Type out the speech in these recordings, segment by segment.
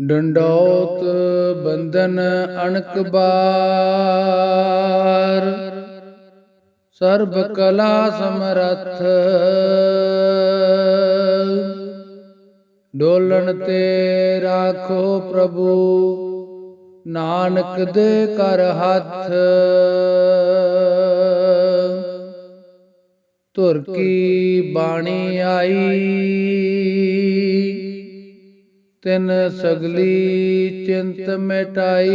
ਡੰਡੌਤ ਬੰਧਨ ਅਣਕ ਬਾਰ। ਸਰਬ ਕਲਾ ਸਮਰੱਥ। ਡੋਲਣ ਤੇ ਰਾਖੋ ਪ੍ਰਭੂ, ਨਾਨਕ ਦੇ ਕਰ ਹੱਥ। ਧੁਰ ਕੀ ਬਾਣੀ ਆਈ। ਤਿਨ ਸਗਲੀ ਚਿੰਤ ਮਿਟਾਈ।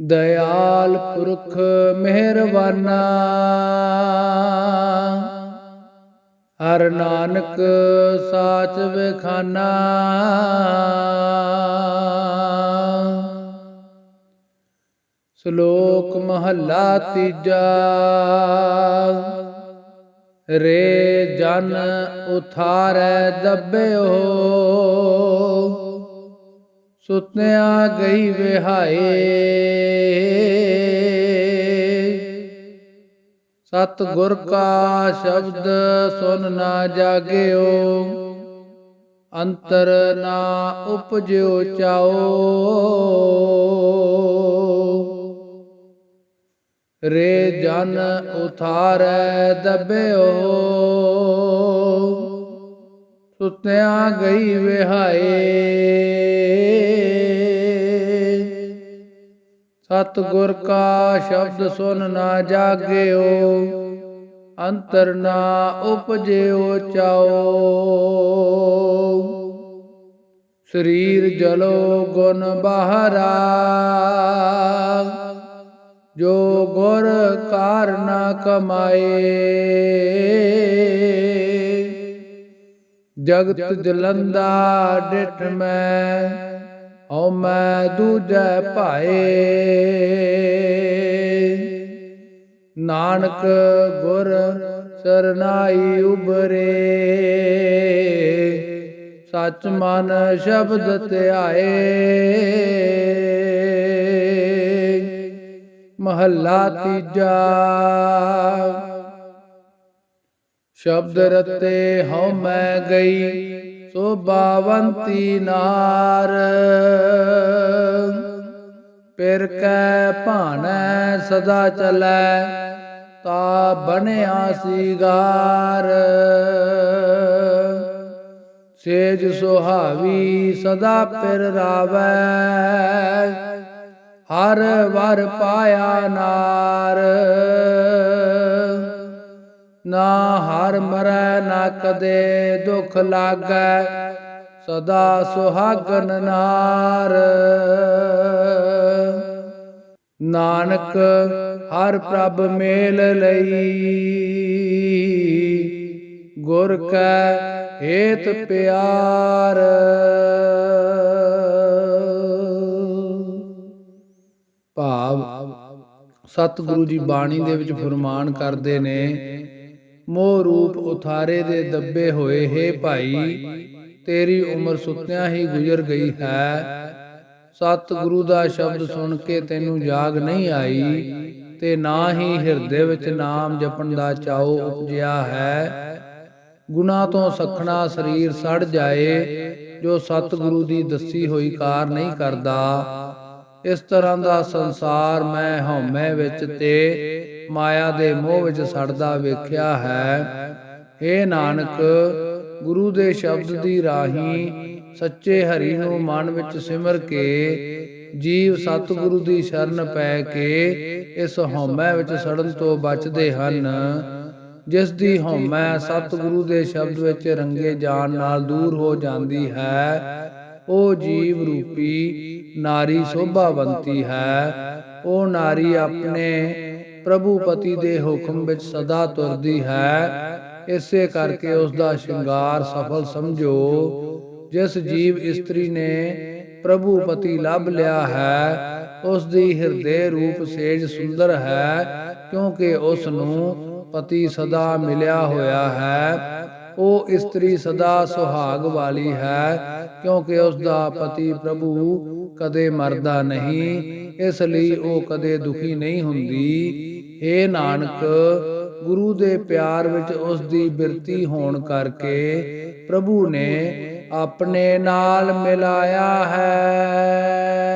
ਦਇਆਲ ਪੁਰਖ ਮਿਹਰਬਾਨਾ। ਹਰ ਨਾਨਕ ਸਾਚ ਵੇਖਾਨਾ। ਸ਼ਲੋਕ ਮਹੱਲਾ ਤੀਜਾ। ਰੇ ਜਨ ਉਥਾਰੈ ਦੱਬਿਓ ਸੁਤਿਆ ਗਈ ਵਿਹਾਏ। ਸਤ ਗੁਰ ਕਾ ਸ਼ਬਦ ਸੁਨ ਨਾ ਜਾਗਿਓ। ਅੰਤਰ ਨਾ ਉਪਜਿਓ ਚਾਓ। ਰੇ ਜਨ ਉਥਾਰੈ ਦਬਿਓ। ਸੁਤਿਆ ਗਈ ਵਿਹਾਏ। ਸਤ ਗੁਰ ਕਾ ਸ਼ਬਦ ਸੁਨ ਨਾ ਜਾਗਿਓ, ਅੰਤਰ ਨਾ ਉਪਜਿਓ ਚਾਓ। ਸਰੀਰ ਜਲੋ ਗੁਣ ਬਾਹਰਾ। ਜੋ ਗੁਰ ਕਾਰ ਨਾ ਕਮਾਏ। ਜਗਤ ਜਲੰਦਾ ਡਿਠ ਮੈਂ ਓ ਮੈਂ ਦੂਜੈ ਭਾਏ। ਨਾਨਕ ਗੁਰ ਸਰਨਾਈ ਉਬਰੇ ਸਚ ਮਨ ਸ਼ਬਦ ਧਿਆਏ। ਮਹੱਲਾ ਤੀਜਾ। ਸ਼ਬਦ ਰਤੇ ਹਉ ਮੈਂ ਗਈ, ਸੋ ਬਾਵੰਤੀ ਨਾਰ। ਪਿਰ ਕੈ ਭਾਣੈ ਸਦਾ ਚਲੈ, ਤਾ ਬਣਿਆ ਸਿਗਾਰ। ਸੇਜ ਸੁਹਾਵੀ ਸਦਾ ਪਿਰ ਰਾਵੈ। ਹਰ ਵਰ ਪਾਇਆ ਨਾਰ। ਨਾ ਹਰ ਮਰੈ, ਨਾ ਕਦੇ ਦੁਖ ਲਾਗੈ, ਸਦਾ ਸੁਹਾਗਨ ਨਾਰ। ਨਾਨਕ, ਹਰ ਪ੍ਰਭ ਮੇਲ ਲਈ। ਗੁਰ ਕੈ, ਹੇਤ ਪਿਆਰ। ਭਾਵ ਸਤਿਗੁਰੂ ਜੀ ਬਾਣੀ ਦੇ ਵਿੱਚ ਫਰਮਾਨ ਕਰਦੇ ਨੇ, ਮੋਹ ਰੂਪ ਉਥਾਰੇ ਦੇ ਦੱਬੇ ਹੋਏ, ਹੈ ਭਾਈ, ਤੇਰੀ ਉਮਰ ਸੁੱਤਿਆਂ ਹੀ ਗੁਜ਼ਰ ਗਈ ਹੈ। ਸਤਿਗੁਰੂ ਦਾ ਸ਼ਬਦ ਸੁਣ ਕੇ ਤੈਨੂੰ ਜਾਗ ਨਹੀਂ ਆਈ ਤੇ ਨਾ ਹੀ ਹਿਰਦੇ ਵਿੱਚ ਨਾਮ ਜਪਣ ਦਾ ਚਾਉ ਉਪਜਿਆ ਹੈ। ਗੁਨਾ ਤੋਂ ਸਖਣਾ ਸਰੀਰ ਸੜ ਜਾਏ, ਜੋ ਸਤਿਗੁਰੂ ਦੀ ਦੱਸੀ ਹੋਈ ਕਾਰ ਨਹੀਂ ਕਰਦਾ। ਇਸ ਤਰ੍ਹਾਂ ਦਾ ਸੰਸਾਰ ਮੈਂ ਹਉਮੈ ਵਿੱਚ ਤੇ ਮਾਇਆ ਦੇ ਮੋਹ ਵਿੱਚ ਸੜਦਾ ਵੇਖਿਆ ਹੈ। ਏ ਨਾਨਕ, ਗੁਰੂ ਦੇ ਸ਼ਬਦ ਦੀ ਰਾਹੀਂ ਸੱਚੇ ਹਰੀ ਨੂੰ ਮਨ ਵਿੱਚ ਸਿਮਰ ਕੇ ਜੀਵ ਸਤਿਗੁਰੂ ਦੀ ਸ਼ਰਨ ਪੈ ਕੇ ਇਸ ਹਉਮੈ ਵਿੱਚ ਸੜਨ ਤੋਂ ਬਚਦੇ ਹਨ। ਜਿਸ ਦੀ ਹਉਮੈ ਸਤਿਗੁਰੂ ਦੇ ਸ਼ਬਦ ਵਿੱਚ ਰੰਗੇ ਜਾਣ ਨਾਲ ਦੂਰ ਹੋ ਜਾਂਦੀ ਹੈ ਉਹ ਜੀਵ ਰੂਪੀ ਨਾਰੀ ਸੋਭਾਵੰਤੀ ਹੈ। ਉਹ ਨਾਰੀ ਆਪਣੇ ਪ੍ਰਭੂ ਪਤੀ ਦੇ ਹੁਕਮ ਵਿੱਚ ਸਦਾ ਤੁਰਦੀ ਹੈ। ਇਸੇ ਕਰਕੇ ਉਸ ਦਾ ਸ਼ਿੰਗਾਰ ਸਫਲ ਸਮਝੋ। ਜਿਸ ਜੀਵ ਇਸਤਰੀ ਨੇ ਪ੍ਰਭੂ ਪਤੀ ਲੱਭ ਲਿਆ ਹੈ ਉਸ ਦੀ ਹਿਰਦੇ ਰੂਪ ਸੇਜ ਸੁੰਦਰ ਹੈ, ਕਿਉਂਕਿ ਉਸ ਨੂੰ ਪਤੀ ਸਦਾ ਮਿਲਿਆ ਹੋਇਆ ਹੈ। ਉਹ ਇਸਤਰੀ ਸਦਾ ਸੁਹਾਗ ਵਾਲੀ ਹੈ, ਕਿਉਂਕਿ ਉਸ ਦਾ ਪਤੀ ਪ੍ਰਭੂ ਕਦੇ ਮਰਦਾ ਨਹੀਂ, ਇਸ ਲਈ ਉਹ ਕਦੇ ਦੁਖੀ ਨਹੀਂ ਹੁੰਦੀ। ਏ ਨਾਨਕ, ਗੁਰੂ ਦੇ ਪਿਆਰ ਵਿੱਚ ਉਸ ਦੀ ਬਿਰਤੀ ਹੋਣ ਕਰਕੇ ਪ੍ਰਭੂ ਨੇ ਆਪਣੇ ਨਾਲ ਮਿਲਾਇਆ ਹੈ।